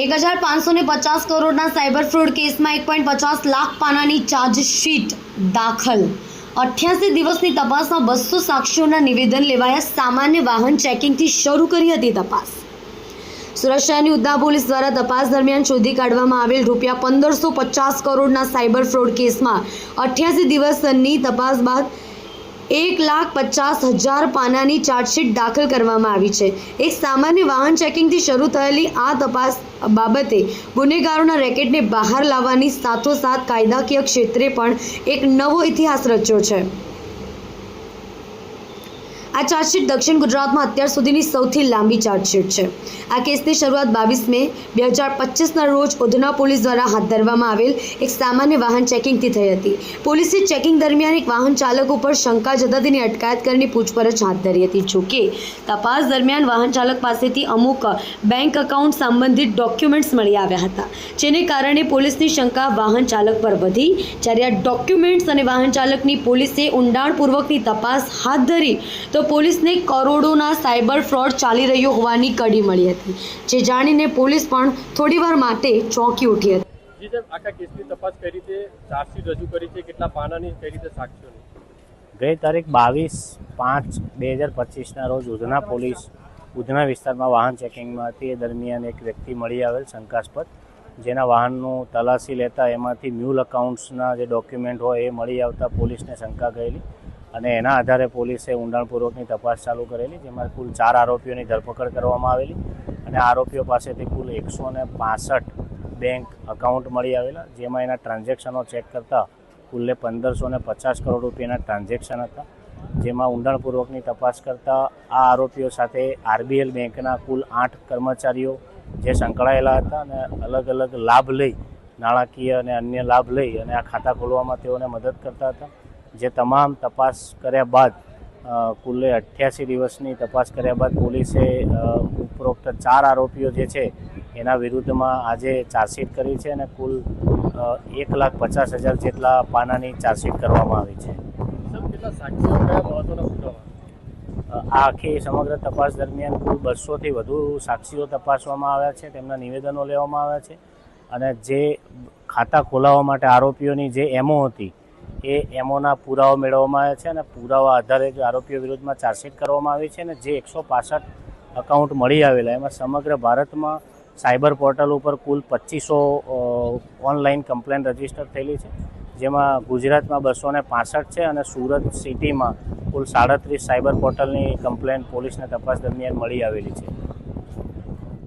એક હજાર પાંચસો ને પચાસ કરોડના સાયબર ફ્રોડ કેસમાં એક પોઈન્ટ પચાસ લાખ પાનાની ચાર્જશીટ દાખલ. અઠ્યાસી દિવસની તપાસમાં બસો સાક્ષીઓના નિવેદન લેવાયા સામાન્ય વાહન ચેકિંગથી શરૂ કરી હતી તપાસ. સુરત શહેરની પોલીસ દ્વારા તપાસ દરમિયાન શોધી કાઢવામાં આવેલ રૂપિયા પંદરસો પચાસ કરોડના સાયબર ફ્રોડ કેસમાં અઠ્યાસી દિવસની તપાસ બાદ એક લાખ પચાસ હજાર પાનાની ચાર્જશીટ દાખલ કરવામાં આવી છે. એક સામાન્ય વાહન ચેકિંગથી શરૂ થયેલી આ તપાસ બાબતે ગુનેગારોના રેકેટને બહાર લાવવાની સાથોસાથ કાયદાકીય ક્ષેત્રે પણ એક નવો ઇતિહાસ રચ્યો છે. આ ચાર્જશીટ દક્ષિણ ગુજરાતમાં અત્યાર સુધીની સૌથી લાંબી ચાર્જશીટ છે. આ કેસની શરૂઆત બાવીસ મે બે હજાર પચીસના રોજ ઉધના પોલીસ દ્વારા હાથ ધરવામાં આવેલ એક સામાન્ય વાહન ચેકિંગથી થઈ હતી. પોલીસે ચેકિંગ દરમિયાન એક વાહન ચાલક ઉપર શંકા જતા તેની અટકાયત કરીને પૂછપરછ હાથ ધરી હતી. જોકે તપાસ દરમિયાન વાહન ચાલક પાસેથી અમુક બેંક એકાઉન્ટ સંબંધિત ડોક્યુમેન્ટ્સ મળી આવ્યા હતા. જેને કારણે પોલીસની શંકા વાહન ચાલક પર વધી. જ્યારે આ ડોક્યુમેન્ટ્સ અને વાહન ચાલકની પોલીસે ઊંડાણપૂર્વકની તપાસ હાથ ધરી, તો પોલીસને કરોડોના સાયબર ફ્રોડ ચાલી રહ્યો હોવાની કડી મળી હતી જે જાણીને પોલીસ પણ થોડીવાર માટે ચોંકી ઉઠી હતી. જી સાહેબ આખા કેસની તપાસ કઈ રીતે ચાર્જશીટ રજૂ કરી છે? કેટલા પાનાની કઈ રીતે સાક્ષીઓની ગઈ તારીખ બાવીસ પાંચ બે હજાર પચીસના રોજ ઉધના પોલીસ ઉધના વિસ્તારમાં વાહન ચેકિંગમાં હતી એ દરમિયાન એક વ્યક્તિ મળી આવેલ શંકાસ્પદ જેના વાહનનું તલાશી લેતા એમાંથી મ્યુલ અકાઉન્ટ્સના જે ડોક્યુમેન્ટ હોય એ મળી આવતા પોલીસને શંકા ગયેલી. અને એના આધારે પોલીસે ઊંડાણપૂર્વકની તપાસ ચાલુ કરેલી, જેમાં કુલ ચાર આરોપીઓની ધરપકડ કરવામાં આવેલી અને આરોપીઓ પાસેથી કુલ એકસો ને પાસઠ બેંક અકાઉન્ટ મળી આવેલા, જેમાં એના ટ્રાન્ઝેક્શનો ચેક કરતાં કુલ્લે પંદરસો ને પચાસ કરોડ રૂપિયાના ટ્રાન્ઝેક્શન હતા. જેમાં ઊંડાણપૂર્વકની તપાસ કરતાં આ આરોપીઓ સાથે આરબીએલ બેંકના કુલ આઠ કર્મચારીઓ જે સંકળાયેલા હતા અને અલગ અલગ લાભ લઈ, નાણાકીય અને અન્ય લાભ લઈ અને આ ખાતા ખોલવામાં તેઓને મદદ કરતા હતા. જે તમામ તપાસ કર્યા બાદ કુલે અઠ્યાસી દિવસની તપાસ કર્યા બાદ પોલીસે ઉપરોક્ત ચાર આરોપીઓ જે છે એના વિરુદ્ધમાં આજે ચાર્જશીટ કરી છે અને કુલ એક લાખ પચાસ હજાર જેટલા પાનાની ચાર્જશીટ કરવામાં આવી છે. આ આખી સમગ્ર તપાસ દરમિયાન કુલ બસોથી વધુ સાક્ષીઓ તપાસવામાં આવ્યા છે તેમના નિવેદનો લેવામાં આવ્યા છે અને જે ખાતા ખોલાવવા માટે આરોપીઓની જે એમઓ હતી એ એમઓના પુરાવા મેળવવામાં આવ્યા છે અને પુરાવા આધારે જ આરોપીઓ વિરુદ્ધમાં ચાર્જશીટ કરવામાં આવી છે અને જે એકસો પાસઠ અકાઉન્ટ મળી આવેલા, એમાં સમગ્ર ભારતમાં સાયબર પોર્ટલ ઉપર કુલ પચીસો ઓનલાઈન કમ્પ્લેન રજિસ્ટર થયેલી છે. જેમાં ગુજરાતમાં બસો ને છે અને સુરત સિટીમાં કુલ સાડત્રીસ સાયબર પોર્ટલની કમ્પ્લેન પોલીસને તપાસ દરમિયાન મળી આવેલી છે.